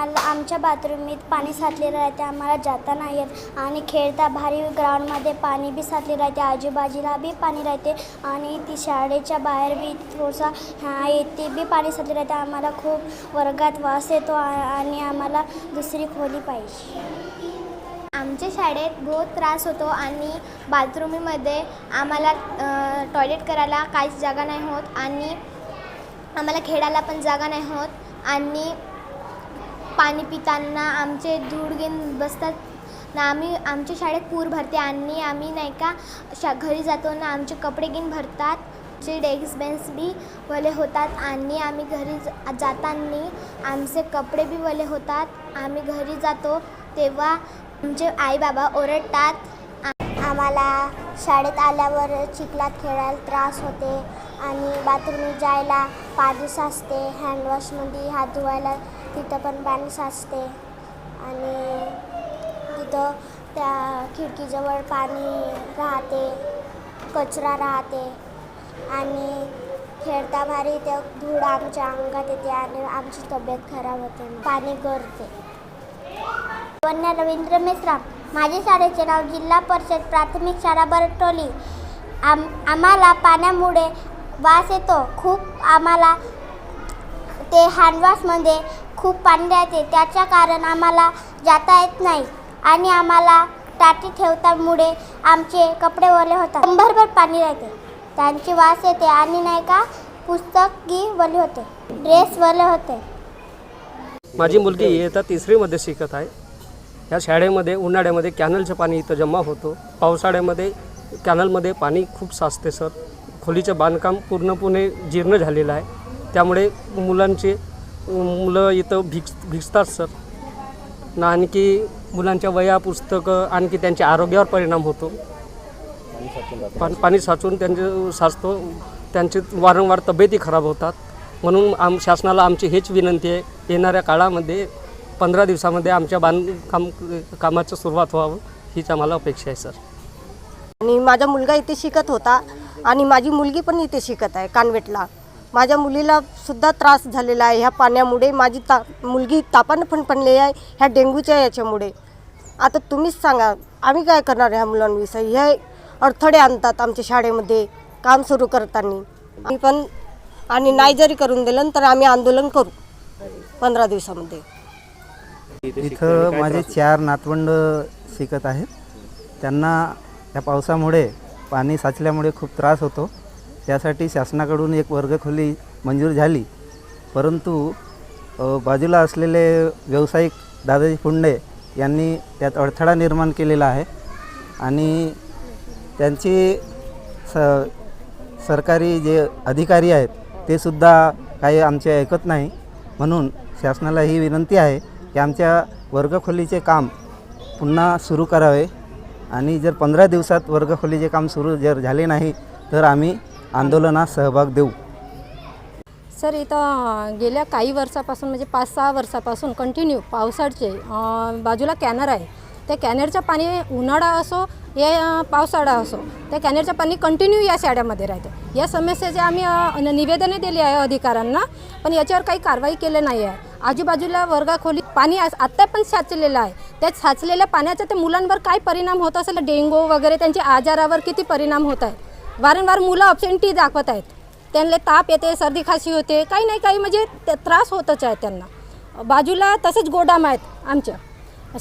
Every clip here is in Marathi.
आम्हाला आमच्या बाथरूमीत पाणी साचलेलं राहते आम्हाला जाता नाही येत. आणि खेळता भारी ग्राउंडमध्ये पाणी बी साचले राहते आजूबाजूला बी पाणी राहते. आणि ती शाळेच्या बाहेर बी थोडंसं हा येते बी पाणी साचले राहते आम्हाला खूप वर्गात वास येतो आणि आम्हाला दुसरी खोली पाहिजे. आमच्या शाळेत बहुत त्रास होतो आणि बाथरूमीमध्ये आम्हाला टॉयलेट करायला काहीच जागा नाही होत आणि आम्हाला खेळायला पण जागा नाही होत. आणि पाणी पिताना आमचे धूळ घेऊन बसतात. ना आम्ही आमच्या शाळेत पूर भरते आणि आम्ही नाही का शा घरी जातो ना आमचे कपडे घेऊन भरतात. जे डेस्क बेंच बी वले होतात आणि आम्ही घरी ज- जाताना आमचे कपडे बी वले होतात. आम्ही घरी जातो तेव्हा आमचे आई बाबा ओरडतात आम्हाला शाळेत आल्यावर चिखलात खेळायला त्रास होते आणि बाथरूम जायला पाणी असते. हँडवॉशमध्ये हात धुवायला तिथं पण पाणी साचते आणि तिथं त्या खिडकीजवळ पाणी राहते कचरा राहते आणि खेळता भारी ते धूळ आमच्या अंगात येते आणि आमची तब्येत खराब होते. पाणी गरते वन्य रवींद्र मेश्राम माझे शाळेचे नाव जिल्हा परिषद प्राथमिक शाळा बरटोली. आम आम्हाला पाण्यामुळे वास येतो. खूप आम्हाला ते हँडवॉशमध्ये खूप पांढऱ्या येते. त्याच्या कारण आम्हाला जाता येत नाही आणि आम्हाला टाटी ठेवतामुळे आमचे कपडे ओले होतात. शंभरभर पाणी राहते. त्यांची वास येते आणि नाही का पुस्तकी वले होते. ड्रेस वले होते. माझी मुलगी इयत्ता तिसरीमध्ये शिकत आहे. या शाळेमध्ये उन्हाळ्यामध्ये कॅनलचं पाणी इथं जमा होतो. पावसाळ्यामध्ये कॅनलमध्ये पाणी खूप साचते सर. खोलीचं बांधकाम पूर्णपणे जीर्ण झालेलं आहे. त्यामुळे मुलांचे मुलं इथं भिक्स भिजतात सर. ना आणखी मुलांच्या वया पुस्तकं आणखी त्यांच्या आरोग्यावर परिणाम होतो. पाणी पाणी साचून त्यांचे साचतो. त्यांचे वारंवार तब्येती खराब होतात. म्हणून आम शासनाला आमची हेच विनंती आहे. येणाऱ्या काळामध्ये पंधरा दिवसामध्ये आमच्या बांधकाम कामाचं सुरुवात व्हावं हीच आम्हाला अपेक्षा आहे सर. आणि माझा मुलगा इथे शिकत होता आणि माझी मुलगी पण इथे शिकत आहे कानवेटला. माझ्या मुलीला सुद्धा त्रास झालेला आहे. ह्या पाण्यामुळे माझी ता मुलगी तापानं फणफणली आहे ह्या डेंग्यूच्या याच्यामुळे. आता तुम्हीच सांगा आम्ही काय करणार ह्या मुलांविषयी? हे अडथळे आणतात आमच्या शाळेमध्ये काम सुरू करताना. आम्ही पण आणि नाही जरी करून दिलं तर आम्ही आंदोलन करू पंधरा दिवसामध्ये. इथं माझे चार नातवंड शिकत आहेत. त्यांना या पावसामुळे पाणी साचल्यामुळे खूप त्रास होतो. त्यासाठी शासनाकडून एक वर्गखोली मंजूर झाली. परंतु बाजूला असलेले व्यावसायिक दादाजी फुंडे यांनी त्यात अडथळा निर्माण केलेला आहे आणि त्यांची स सरकारी जे अधिकारी आहेत ते सुद्धा काही आमचे ऐकत नाही. म्हणून शासनाला ही विनंती आहे की आमच्या वर्गखोलीचे काम पुन्हा सुरू करावे आणि जर पंधरा दिवसात वर्गखोलीचे काम सुरू जर झाले नाही तर आम्ही आंदोलनात सहभाग देऊ. सर इथं गेल्या काही वर्षापासून म्हणजे पाच सहा वर्षापासून कंटिन्यू पावसाळचे बाजूला कॅनर आहे. त्या कॅनरचं पाणी उन्हाळा असो या पावसाळा असो त्या कॅनरचं पाणी कंटिन्यू या शाड्यामध्ये राहते. या समस्येचे आम्ही निवेदने दिली आहे अधिकाऱ्यांना पण याच्यावर काही कारवाई केली नाही आहे. आजूबाजूला वर्गाखोली पाणी आज- आत्ता पण साचलेलं आहे. त्या साचलेल्या पाण्याचा त्या मुलांवर काय परिणाम होत असेल डेंगू वगैरे त्यांच्या आजारावर किती परिणाम होत आहे? वारंवार मुलं ऑब्सेंटी दाखवत आहेत. त्यांना ताप येते सर्दी खासी होते काही नाही काही म्हणजे त्रास होतच आहे त्यांना. बाजूला तसेच गोडाम आहेत आमच्या.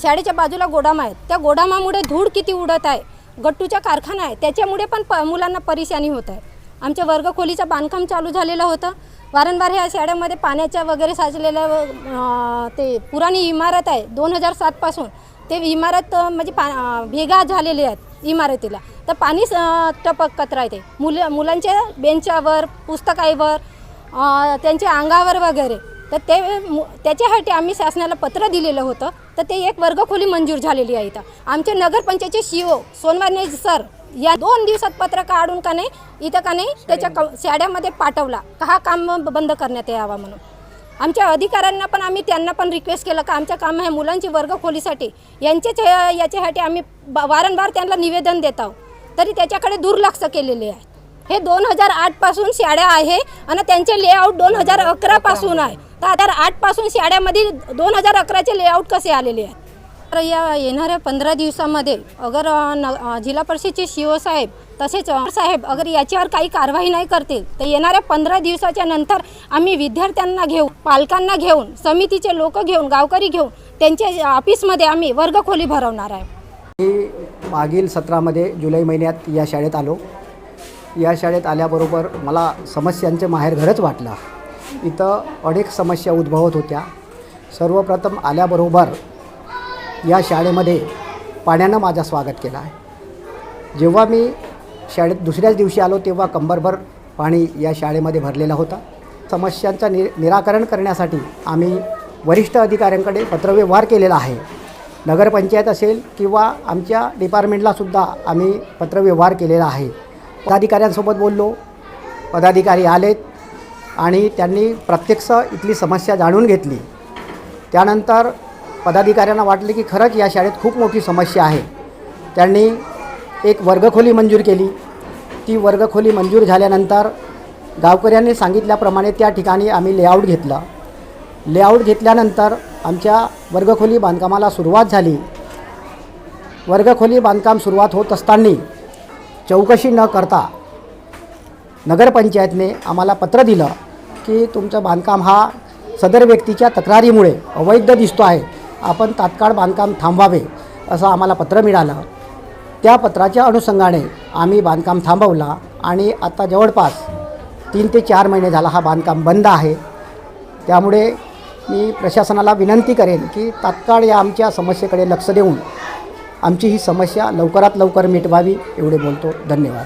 शाळेच्या बाजूला गोडाम आहेत. त्या गोडामामुळे धूळ किती उडत आहे गट्टूचा कारखाना आहे त्याच्यामुळे पण प मुलांना परेशानी होत आहे. आमच्या वर्गखोलीचं बांधकाम चालू झालेलं होतं. वारंवार ह्या शाळेमध्ये पाण्याच्या वगैरे साचलेलं ते पुराणी इमारत आहे दोन हजार सातपासून ते इमारत म्हणजे पा भेगा झालेले आहेत इमारतीला. तर पाणी टपक टपकत राहते मुलं मुलांच्या बेंचावर पुस्तकावर त्यांच्या अंगावर वगैरे. तर ते त्याच्यासाठी आम्ही शासनाला पत्र दिलेलं होतं. तर ते एक वर्गखोली मंजूर झालेली आहे इथं. आमचे नगरपंचायतचे सी ओ सोनवाने सर या दोन दिवसात पत्र काढून का नाही इथं का नाही त्याच्या क शाळेमध्ये पाठवला. का हा काम बंद करण्यात यावा म्हणून. आमच्या अधिकाऱ्यांना पण आम्ही त्यांना पण रिक्वेस्ट केलं का आमचं काम आहे मुलांची वर्गखोलीसाठी यांच्याच याच्यासाठी आम्ही वारंवार त्यांना निवेदन देत आहोत. तरी त्याच्याकडे दुर्लक्ष केलेले आहे. हे दोन हजार आठपासून शाळा आहे आणि त्यांचे लेआउट दोन हजार अकरापासून आहे. तर आता आठपासून शाळेमध्ये दोन हजार अकराचे लेआउट कसे आलेले आहेत? तर या येणाऱ्या पंधरा दिवसामध्ये अगर न जिल्हा परिषदचे शिवसाहेब साहेब तसेच साहेब अगर याच्यावर काही कारवाई नाही करतील तर येणाऱ्या पंधरा दिवसाच्या नंतर आम्ही विद्यार्थ्यांना घेऊन पालकांना घेऊन समितीचे लोक घेऊन गावकरी घेऊन त्यांच्या ऑफिसमध्ये आम्ही वर्गखोली भरवणार आहे. मी मागील सत्रामध्ये जुलै महिन्यात या शाळेत आलो. या शाळेत आल्याबरोबर मला समस्यांचे माहेरघरच वाटलं. इथं अनेक समस्या उद्भवत होत्या. सर्वप्रथम आल्याबरोबर या शाळेमध्ये पाण्यानं माझा स्वागत केलं. आहे जेव्हा मी शाळेत दुसऱ्याच दिवशी आलो तेव्हा कंबरभर पाणी या शाळेमध्ये भरलेला होता. समस्यांचा नि निराकरण करण्यासाठी आम्ही वरिष्ठ अधिकाऱ्यांकडे पत्रव्यवहार केलेला आहे. नगरपंचायत असेल किंवा आमच्या डिपार्टमेंटलासुद्धा आम्ही पत्रव्यवहार केलेला आहे. पदाधिकाऱ्यांसोबत बोललो. पदाधिकारी आलेत आणि त्यांनी प्रत्यक्ष इथली समस्या जाणून घेतली. त्यानंतर पदाधिकाऱ्यांना वाटले की खरंच या शाळेत खूप मोठी समस्या आहे. त्यांनी एक वर्गखोली मंजूर केली. ती वर्गखोली मंजूर झाल्यानंतर गावकऱ्यांनी सांगितल्याप्रमाणे त्या ठिकाणी आम्ही लेआउट घेतलं. लेआउट घेतल्यानंतर आमच्या वर्गखोली बांधकामाला सुरुवात झाली. वर्गखोली बांधकाम सुरुवात होत असताना चौकशी न करता नगरपंचायतने आम्हाला पत्र दिलं की तुमचं बांधकाम हा सदर व्यक्तीच्या तक्रारीमुळे अवैध दिसतो आहे. आपण तात्काळ बांधकाम थांबवावे असं आम्हाला पत्र मिळालं. त्या पत्राच्या अनुषंगाने आम्ही बांधकाम थांबवला आणि आता जवळपास तीन ते चार महिने झाला हा बांधकाम बंद आहे. त्यामुळे मी प्रशासनाला विनंती करेन की तात्काळ या आमच्या समस्येकडे लक्ष देऊन आमची ही समस्या लवकरात लवकर मिटवावी एवढे बोलतो. धन्यवाद.